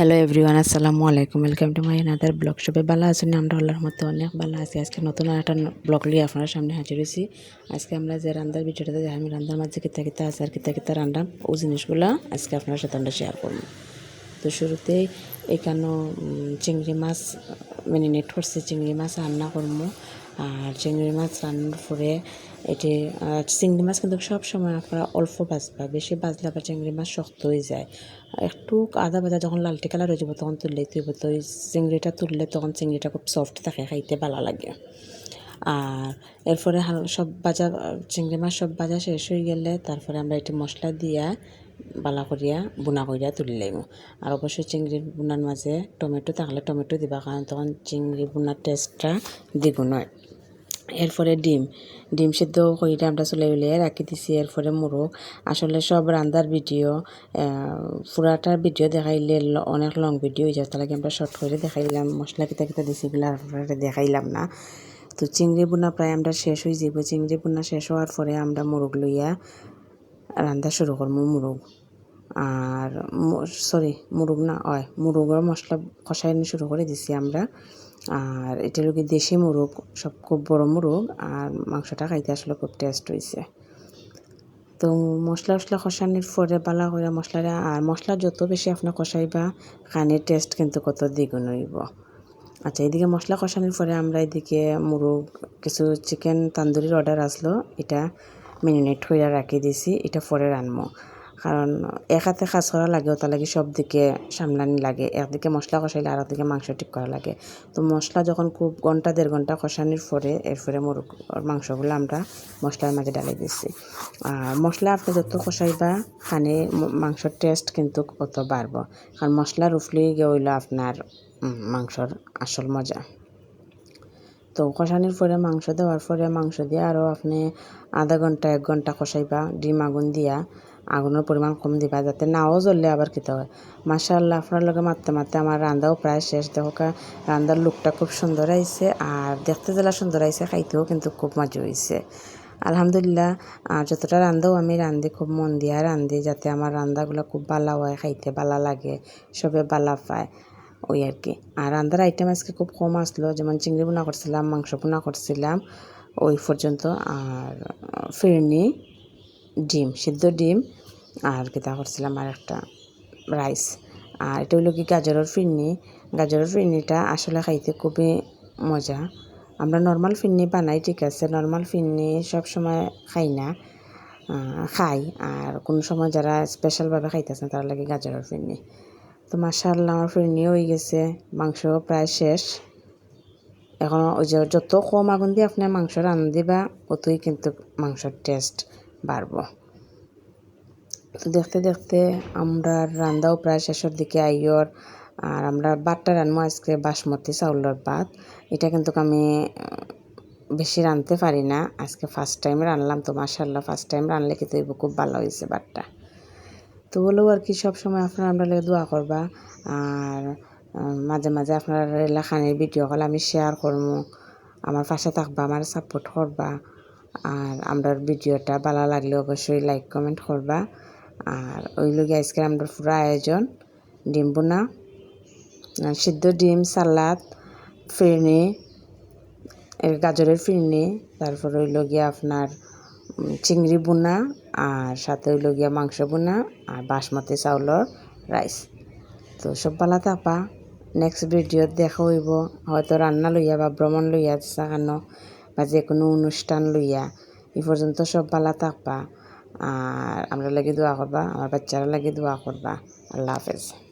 Hello everyone আসসালামু আলাইকুম welcome to my another blog সবাই ভালো আছেন? আমরা আল্লাহর মতো অনেক ভালো আছি। আজকে নতুন একটা ব্লগ নিয়ে আপনার সামনে হাজির হয়েছি। আজকে আমরা যে রান্নার ভিডিওটা দেখি আমি রান্নার মাঝে কিতা কিতা আছে আর কিতা কিতা রান্না, ও জিনিসগুলো আজকে আপনার সাথে আমরা শেয়ার করব। তো শুরুতেই এখানেও চিংড়ি মাছ মেরিনেট করছে। চিংড়ি মাছ রান্না করব। আর চিংড়ি মাছ রান্নার পরে এটি চিংড়ি মাছ কিন্তু সব সময় আপনারা অল্প বাজবা বেশি বাজলে আবার চিংড়ি মাছ শক্ত হয়ে যায়। একটু আদা বাজা যখন লালটি কালার হয়ে যাব, তখন তুললেই তুইব তো ওই চিংড়িটা তুললে তখন চিংড়িটা খুব সফট থাকে, খাইতে ভালো লাগে। আর এরপরে হাল, সব বাজা চিংড়ি মাছ সব বাজা শেষ হয়ে গেলে তারপরে আমরা একটু মশলা দিয়া, বালা করিয়া, বুনা করিয়া তুলি লাগব আর অবশ্যই চিংড়ির বুনার মাঝে টমেটো থাকলে টমেটো দিবা, কারণ তখন চিংড়ি বুনার টেস্টটা দ্বিগুণ হয়। এরপরে ডিম। ডিম সিদ্ধ কইরা আমরা চলে উলিয়ে রাখি দিছি, এরপরে মুরগ আসলে সব রান্দার ভিডিও পুরাটার ভিডিও দেখাইলে অনেক লং ভিডিও হয়ে যায় তাহলে আমরা শর্ট করে দেখাইলাম, মশলা কিতা কিতা দিছি এগুলো দেখাইলাম না। তো চিংড়ি বোনা প্রায় আমরা শেষ হয়ে যাব চিংড়ি বোনা শেষ হওয়ার পরে আমরা মুরগ লইয়া রান্না শুরু করব মুরগ আর সরি মুরগ না, হয় মুরগের মশলা কষাইনি শুরু করে দিছি আমরা। আর এটা লোক দেশি মুরগ, সব খুব বড় মুরগ, আর মাংসটা খাইতে আসলে খুব টেস্ট হয়েছে তো মশলা টশলা কষানির পরে বালা করে মশলাটা, আর মশলা যত বেশি আপনার কষাইবা, খানের টেস্ট কিন্তু কত দ্বিগুণ হইব। আচ্ছা এদিকে মশলা কষানোর পরে আমরা এদিকে মুরগ, কিছু চিকেন তান্দুরির অর্ডার আসলো, এটা মিনিনেট হয়ে রাখি দিছি, এটা পরে রানবো কারণ এক হাতে কাজ করা লাগে, ওটা লাগে সব দিকে সামলানি লাগে। একদিকে মশলা কষাইলে আর একদিকে মাংস ঠিক করা লাগে। তো মশলা যখন খুব ঘণ্টা, দেড় ঘণ্টা কষানির পরে, এরপরে মুরগ মাংসগুলো আমরা মশলার মাঝে ডালে দিচ্ছি আর মশলা আপনি যত কষাইবা খানে মাংসর টেস্ট কিন্তু অত বাড়ব। কারণ মশলা উফলি গিয়ে হইল আপনার মাংসর আসল মজা। তো কষানির পরে মাংস দেওয়ার পরে মাংস দিয়ে আরও আপনি আধা ঘণ্টা, এক ঘণ্টা কষাইবা, ডিম আগুন দিয়া। আগুনের পরিমাণ কম দিবা যাতে নাও জ্বললে আবার খেতে হয়। মাসাল্লাহ আপনার লগে মারতে মারতে আমার রান্দাও প্রায় শেষ। দেখো রান্দার লুকটা খুব সুন্দর আইছে আর দেখতে জেলা সুন্দর আইছে, খাইতেও কিন্তু খুব মজা হয়েছে আলহামদুলিল্লাহ যতটা রান্দাও আমি রান্ধি খুব মন দিয়া রান্ধি যাতে আমার রান্দাগুলো খুব ভালো হয়, খাইতে ভালো লাগে, সবে ভালো পায় ওই আর কি। আর রান্দার আইটেম আজকে খুব কম আসলো, যেমন চিংড়ি বোনা করছিলাম, মাংস বোনা করছিলাম, ওই পর্যন্ত। আর ফিরনি ডিম, সিদ্ধ ডিম আর কিতা করছিলাম আর একটা রাইস আর এটা হলো কি গাজরের ফিরনি। গাজরের ফিরনিটা আসলে খাইতে খুবই মজা। আমরা নর্মাল ফিরনি বানাই, ঠিক আছে? নর্মাল ফিরনি সব সময় খাই না। খাই। আর কোনো সময় যারা স্পেশালভাবে খাইতেছেন তারা লাগে গাজরের ফিরনি। তো মাসাল্লাহ আমার ফিরনি হয়ে গেছে। মাংস প্রায় শেষ। এখন ওই যে যত কম আগুন দিয়ে আপনি মাংস রান্না দিবা, অতই কিন্তু মাংসর টেস্ট বাড়ব। তো দেখতে দেখতে আমরা রান্দাও প্রায় শেষের দিকে আইয়র, আর আমরা বাটটা রান্নবো আজকে বাসমতি চাউলের ভাত। এটা কিন্তু আমি বেশি রাঁধতে পারি না। আজকে ফার্স্ট টাইম রানলাম তো মাসাল্লাহ ফার্স্ট টাইম রানলে কিন্তু খুব ভালো হয়েছে বাটটা তো বলেও আর কি, সবসময় আপনারা আমরা দোয়া করবা। আর মাঝে মাঝে আপনার লেখানের ভিডিও কল আমি শেয়ার করব আমার পাশে থাকবা, আমার সাপোর্ট করবা। আর আমরা ভিডিওটা ভালো লাগলে অবশ্যই লাইক কমেন্ট করবা। আর ওই লোক আজকে আমরা পুরো আয়োজন ডিম বোনা সিদ্ধ ডিম, সালাদ, ফিরনি গাজরের ফিরনি, তারপর ওই গিয়ে আপনার চিংড়ি বোনা, আর সাথে ওই গিয়া মাংস বোনা, আর বাসমতি চাউলের রাইস তো সব ভালো থাকবা। নেক্সট ভিডিওত দেখা হইব। হয়তো রান্না লইয়া বা ভ্রমণ লইয়া কেন বা যে কোনো অনুষ্ঠান লইয়া, এই পর্যন্ত সব ভালো থাকবা। আর আমরা লাগে দোয়া করবা, আমার বাচ্চারা লাগে দোয়া করবা। আল্লাহ হাফেজ।